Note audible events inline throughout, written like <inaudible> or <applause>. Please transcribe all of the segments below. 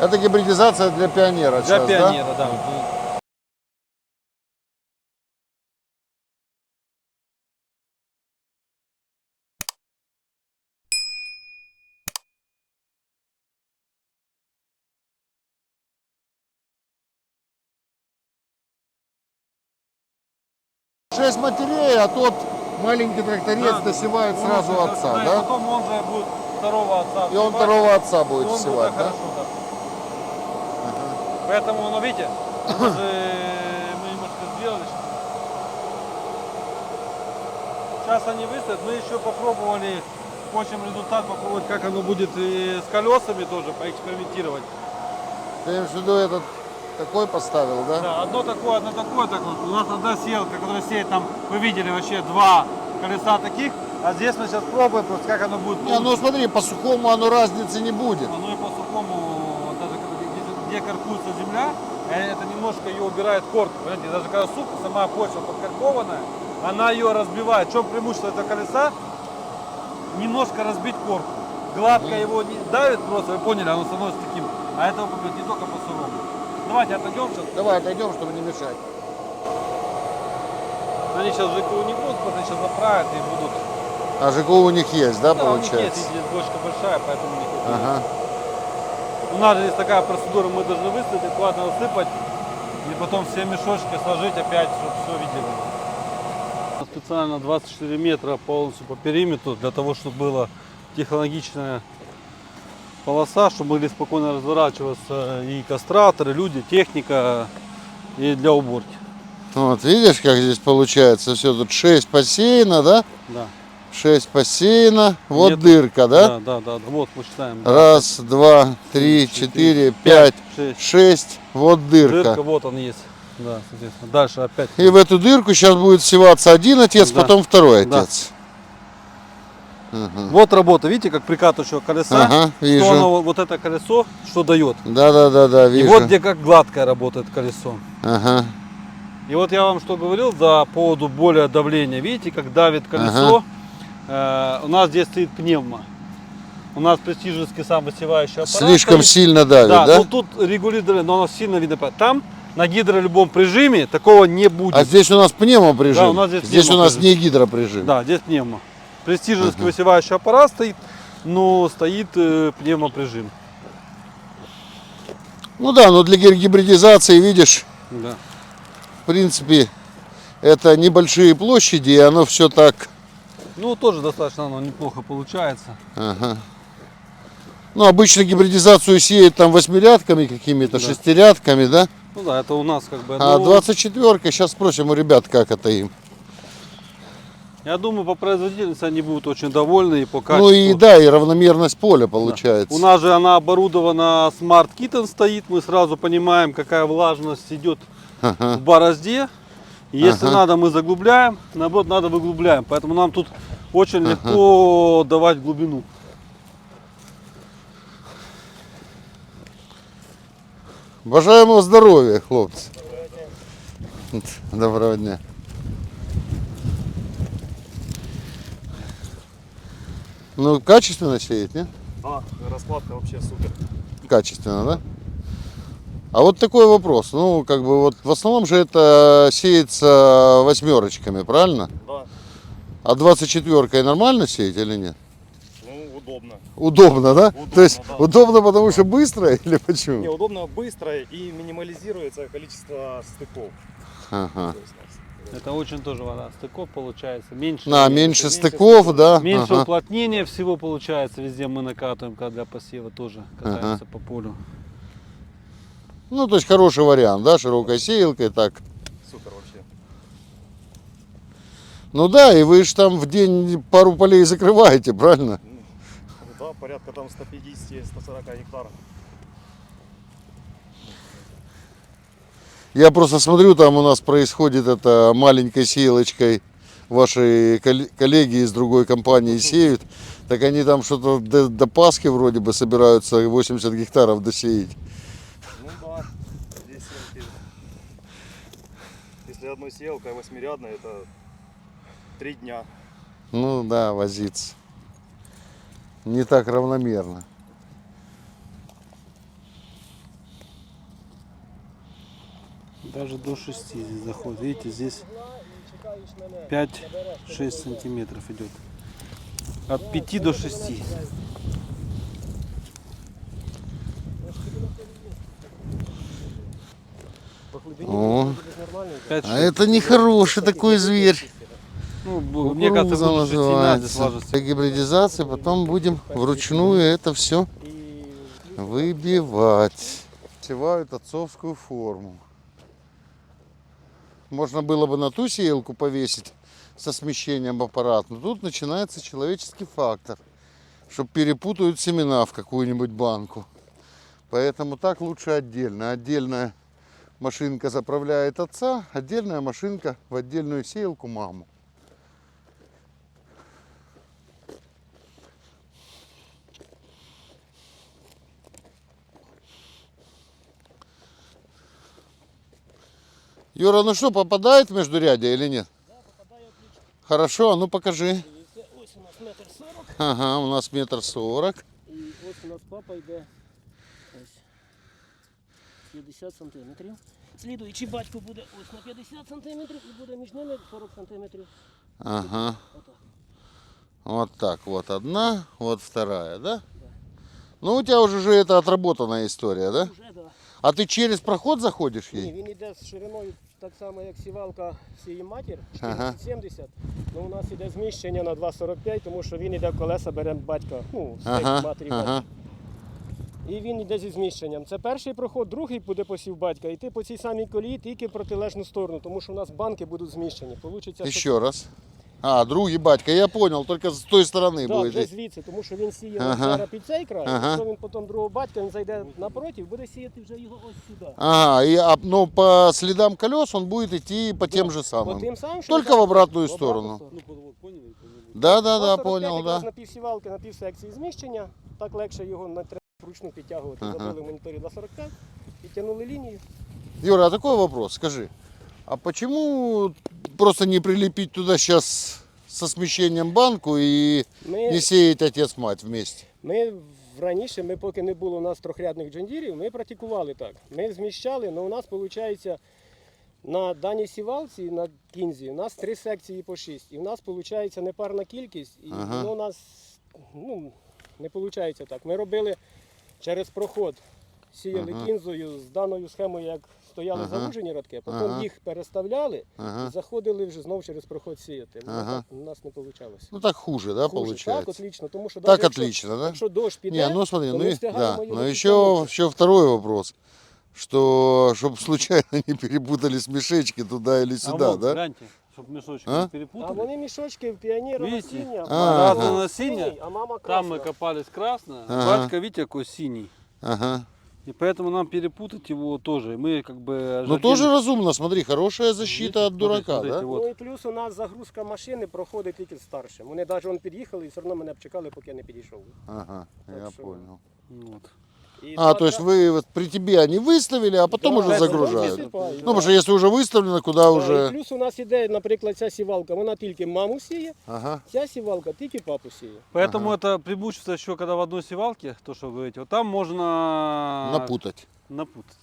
Это гибридизация для пионера Для сейчас, да? пионера, да. Шесть матерей, а тот маленький тракторец Да, досевает он сразу отца, да? да? потом он же будет второго отца. И он второго отца будет он да? хорошо, да. Поэтому, ну видите, же мы немножко сделали. Сейчас они выставят, мы еще попробовали, хочем результат попробовать, как оно будет и с колесами тоже поэкспериментировать. Ты имеешь в виду этот такой поставил, да? Да, одно такое, одно такое, так вот. У нас одна сеялка, которая сеет там, вы видели вообще два колеса таких, а здесь мы сейчас пробуем просто, как оно будет. Не, ну смотри, по сухому оно разницы не будет. Оно и по сухому, где, каркуется земля, это немножко ее убирает корку. Понимаете, даже когда сука, сама почва подкаркованная, она ее разбивает. В чем преимущество этого колеса? Немножко разбить корку. Гладко его не давит просто, вы поняли, оно становится таким. А это будет не только по сырому. Давайте отойдем сейчас. Давай отойдем, чтобы не мешать. Они сейчас ЖКУ не будут, они сейчас заправят и будут. А ЖКУ у них есть, да, Да, у них есть, получается? здесь бочка большая, поэтому у них есть. Ага. У нас же есть такая процедура, мы должны выставить, аккуратно насыпать, и потом все мешочки сложить опять, чтобы все видели. Специально 24 метра полностью по периметру, для того, чтобы была технологичная полоса, чтобы могли спокойно разворачиваться и кастраторы, люди, техника, и для уборки. Вот, видишь, как здесь получается? Все тут 6 посеяно, да? Да. 6 посеяно. Вот Нет. дырка, да? Да, да, да. Вот мы считаем. Раз, два, три, четыре, пять, шесть. шесть. Вот дырка. Дырка, вот он есть. Да, соответственно. Дальше опять. И в эту дырку сейчас будет всеваться один отец, Да. потом второй Да. отец. Мгм. Вот работа, видите, как прикатывающего колеса. Ага, Что вижу. оно, вот это колесо, что дает. Да, да, да, да, И вижу. вот где как гладкое работает колесо. Ага. И вот я вам что говорил за поводу более давления. Видите, как давит колесо. Э, у нас здесь стоит пневма. У нас престижевский сам высевающий аппарат. Слишком стоит. сильно давит, Да, да? ну тут регулирует, но оно сильно видно. Там на гидролюбом прижиме такого не будет. А здесь у нас пневмоприжим. Да, у нас здесь здесь у нас не гидроприжим. Да, здесь пневмо. Престижевский высевающий аппарат стоит, но стоит э, пневмоприжим. Ну да, но для гиб- гибридизации, видишь, Да. в принципе, это небольшие площади, и оно все так. Ну, тоже достаточно оно неплохо получается. Ага. Ну, обычно гибридизацию сеют там восьмирядками какими-то, Да. шестирядками, да? Ну да, это у нас как бы. А ну, 24 сейчас спросим у ребят, как это им. Я думаю, по производительности они будут очень довольны и по качеству. Ну и да, и равномерность поля получается. У нас же она оборудована Smart Kitten стоит, мы сразу понимаем, какая влажность идет Ага. в борозде. Если Ага. надо, мы заглубляем, наоборот, надо выглубляем. Поэтому нам тут очень легко давать глубину. Бажаємо здоров'я, хлопці. Доброго дня. Ну, качественно сеять, не? Да, раскладка вообще супер. Качественно, да? А вот такой вопрос. Ну, как бы вот в основном же это сеется восьмерочками, правильно? Да, А 24 нормально сеять или нет? ну удобно. Удобно, да? Удобно, То есть да. удобно, потому что быстро или почему? Не, удобно, быстро и минимализируется количество стыков. Ага. Это очень тоже вода. Стыков получается меньше. На, меньше меньше стыков, стыков, да? Меньше Ага. уплотнения всего получается. Везде мы накатываем, когда для посева тоже катаемся по полю. Ну, то есть хороший вариант, да, широкой сеялкой, так. супер вообще. Ну да, и вы же там в день пару полей закрываете, правильно? Ну, да, порядка там 150-140 гектаров. Я просто смотрю, там у нас происходит это маленькой сеялочкой. Ваши кол- коллеги из другой компании <laughs> сеют. Так они там что-то до, до Пасхи вроде бы собираются 80 гектаров досеять. красную селка восьмирядная, это три дня. Ну да, возиться. Не так равномерно. Даже до 6 здесь заходит. Видите, здесь 5-6 сантиметров идет. От 5 до 6. О. 5 А это нехороший такой зверь. Ну, мне кажется, Кукуруза будет 6 сильнее здесь называется. гибридизации потом будем вручную это все выбивать. Севают отцовскую форму. Можно было бы на ту сеялку повесить со смещением аппарат, но тут начинается человеческий фактор, что перепутают семена в какую-нибудь банку. Поэтому так лучше отдельно. Отдельная машинка заправляет отца, отдельная машинка в отдельную сеялку маму. Юра, ну что, попадает в междурядье или нет? Хорошо, а ну покажи. ось у нас метр сорок, Ага, у нас метр сорок. і ось у нас папа йде 50 сантиметрів. Слідуючий батько буде ось на 50 сантиметрів і буде між ними 40 сантиметрів. Ага. Отак. Вот так, вот одна, вот вторая, да? Ну у тебя уже же это отработанная история, да? Уже, да. А ты через проход заходишь Ні, ей? він йде з шириною так само, як сівалка сіє матір, Ага. 70. Ну у нас іде зміщення на 2,45, тому що він іде в колеса, бере батька, ну, стейк Ага, матері ага. батька. І він йде зі зміщенням. Це перший проход, другий буде посів батька, і ти по цій самій колії тільки в протилежну сторону, тому що у нас банки будуть зміщені. Получиться, що Еще раз. А, другий батька, я понял, только с той стороны Да, будет. вже идти. звідси, тому що він сіє Ага. зараз під цей край, Ага. якщо він потім другого батька, він зайде напротив, буде сіяти вже його ось сюди. Ага, и, а, но по следам колес он будет идти по тем же По самым. тим самим, що Только в обратную обратну сторону. Ну, подвод, поняли? Да, да, да, 2,45 понял, да. на півсівалки, на півсекції зміщення, так легше його на треба вручну підтягувати. Ага. Забили в моніторі 2,45, підтягнули лінію. Юра, а такой вопрос, скажи, а почему просто не прилепить туда сейчас со смещением банку и Ми, не сеять отец-мать вместе? ми раніше, ми поки не було у нас трьохрядних джондірів, ми практикували так. Ми зміщали, але у нас виходить на даній сівалці, на кінзі, у нас три секції по шість. І у нас виходить непарна кількість, і Ага. воно у нас ну, не виходить так. Ми робили через проход, сіяли Ага. кінзою з даною схемою, як стояли Ага. залужені радки, потім Ага. їх переставляли і Ага. заходили вже знов через проход сіяти. Ну, Ага. так у нас не вийшло. Ну так хуже, да, Так, получается? отлично, тому що Так навіть якщо- отлично, да? Якщо дощ піде, Не, ну смотри, то ну, ми и- встигаємо да, його но еще, второй вопрос, что чтобы случайно <laughs> не перепутали смешечки туда или А сюда, да? гляньте, чтобы мешочки А? не А перепутали. вони мішочки в піонера Видите? насіння, А, а, ага. Разное насіння, а мама Там красна. мы копались красное, Ага. батька, видите, какой синий. Ага. И поэтому нам перепутать его тоже. Мы как бы... Ну ожидали- тоже разумно, смотри, хорошая защита Видите, от дурака, смотрите, да? смотрите, вот. Ну і плюс у нас загрузка машини проходить тільки з старшим. Вони навіть вон під'їхали і все одно мене обчекали, поки я не підійшов. Ага, я Так что- понял. Вот. І А, два то есть дра- вы вот при тебе они выставили, а потом Да, уже да, загружают. потом засыпают, Ну, да. потому что если уже выставлено, куда Да, і уже... плюс у нас іде, наприклад, ця сівалка, вона тільки маму сіє, Ага. ця сівалка тільки папу сіє. Поэтому это преимущество еще, когда в одной севалке, то, что вы говорите, вот там можно Напутать. напутать.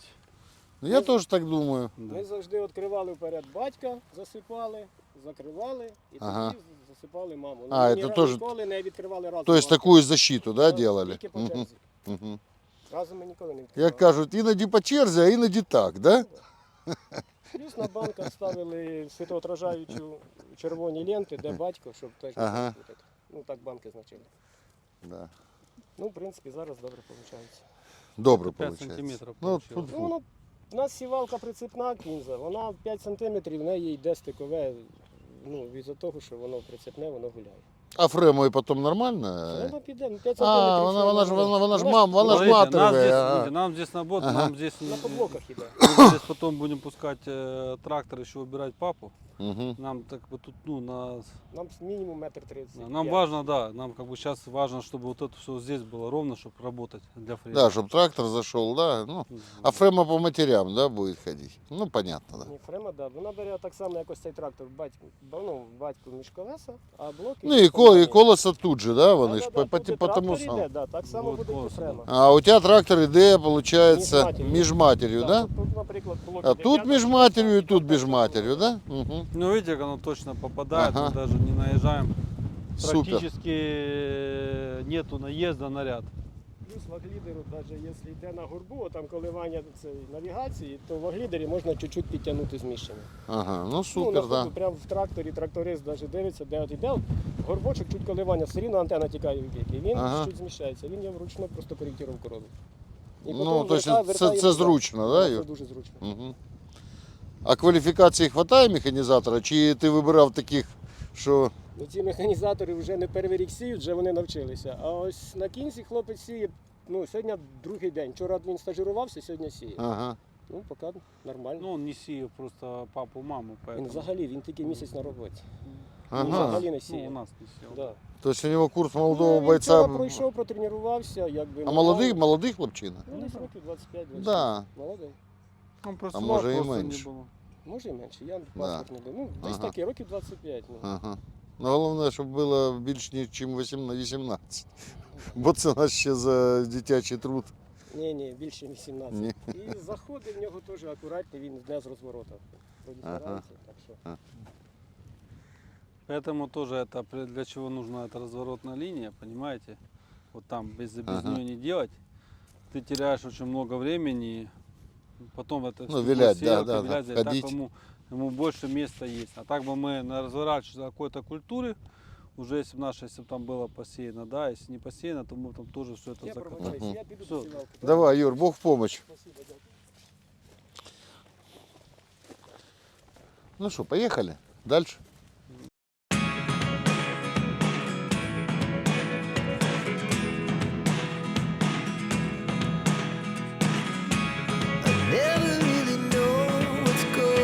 Ну, Я тоже так думаю. Да. Ми завжди відкривали вперед батька, засипали, закривали і Ага. тоді засипали маму. А, Ми це ні теж- ніколи не відкривали разом. То есть батька. такую защиту, да, делали? Тільки по Мгм, черзі. мгм. Разом ми ніколи не відкривали. Як кажуть, іноді по черзі, а іноді так, да? Плюс на банках ставили світоотражаючу червоні ленти, де батько, щоб теж не Ага. Ну так банки значили. Да. Ну, в принципі, зараз добре виходить. Добре 5 виходить. сантиметров Ну, получилось. Ну, воно, у нас сівалка прицепна кінза, вона 5 см, в неї йде стикове, ну, від того, що воно прицепне, воно гуляє. А фремою потім нормально? Вона піде, ну, 5 см. А, вона, вона ж, вона, вона ж мам, вона ж Смотрите, нам, матовая. здесь, смотрите, нам здесь набота, Ага. нам здесь, на подлоках іде. мы здесь потом будем пускать э, трактор еще убирать папу. Угу. Нам так бы тут, ну, на, Нам мінімум метр тридцять. нам важно, да, нам как бы сейчас важно, чтобы вот это все здесь было ровно, чтобы работать для фрезера. Да, чтобы трактор зашел, да. Ну, а фрема по матерям, да, будет ходить. Ну, понятно, да. Ні, фрема, да. Вона бере так само, як ось цей трактор, батько, ну, батько між колеса, а блоки. Ну и, кол, и колеса тут же, да, вони ж Да, по, да, по, тут і по тому трактор самому. іде, да, так само Вот буде і колеса, фрема. А у тебя трактор іде, получается, Між між матерью, да? Тут, тут, наприклад, блоки А де тут п'ята, між матерью и тут тут так між само. матерью, да? Угу. Ну, видите, как оно точно попадает, Ага. мы даже не наезжаем. Супер. Практически э, нету наезда на ряд. Плюс ваглідеру, навіть якщо йде на горбу, там коливання цієї навігації, то в ваглідері можна чуть-чуть підтягнути зміщення. Ага, ну ну, супер, на да. ходу, прямо в тракторі тракторист навіть дивиться, де от іде, горбочок, чуть коливання, все рівно антенна тікає в бік, і він Ага. чуть зміщається. Він його вручну просто коректировку робить. І Ну, потім то есть верта- це, вертає це назад. зручно, Да, да, Це Юр? дуже зручно. Угу. А кваліфікації хватає механізатора? Чи ти вибирав таких, що Ну, ці механізатори вже не перший рік сіють, вже вони навчилися. А ось на кінці хлопець сіє, ну, сьогодні другий день. Вчора він стажирувався, сьогодні сіє. ага. Ну, поки нормально. Ну, он не сеет просто папу, маму, поэтому. Він взагалі, він тільки місяць на роботі. Ага. взагалі не Ну, у нас не сел. Да. Тобто у нього курс молодого Ну, бойця. вчора пройшов, протренувався, якби. А ну, молодий, ну, молодий хлопчина? Ну, десь років 25 26 Да. Молодий. Он просто А може і просто менше. не было. Може і менше, я паспорт не даю. Ну, десь Ага. такі, років 25. Ну. Ага. Ну, головне, щоб було більш ніж 18. Бо це нас ще за дитячий труд. Ні, ні, більше 18. Ні. І заходи в нього теж акуратні, він не з розворота. Вроді Ага. старається, так що. Поэтому тоже это при- для чего нужна эта разворотная линия, понимаете? Вот там без, без Ага. нее не делать, ты теряешь очень много времени, потом это Ну, всё вилять, да, сеялка, да, да, вилять, так ходить. ему, ему больше места есть. А так бы мы на разворачивали какой-то культуры, уже если бы наше, если бы там было посеяно, да, если не посеяно, то мы там тоже все это Я закопали. пробачаюсь, Мгм. я піду Всё. до сівалки. Давай, Юр, Бог в помощь. Спасибо, дякую. Ну що, поїхали? Дальше?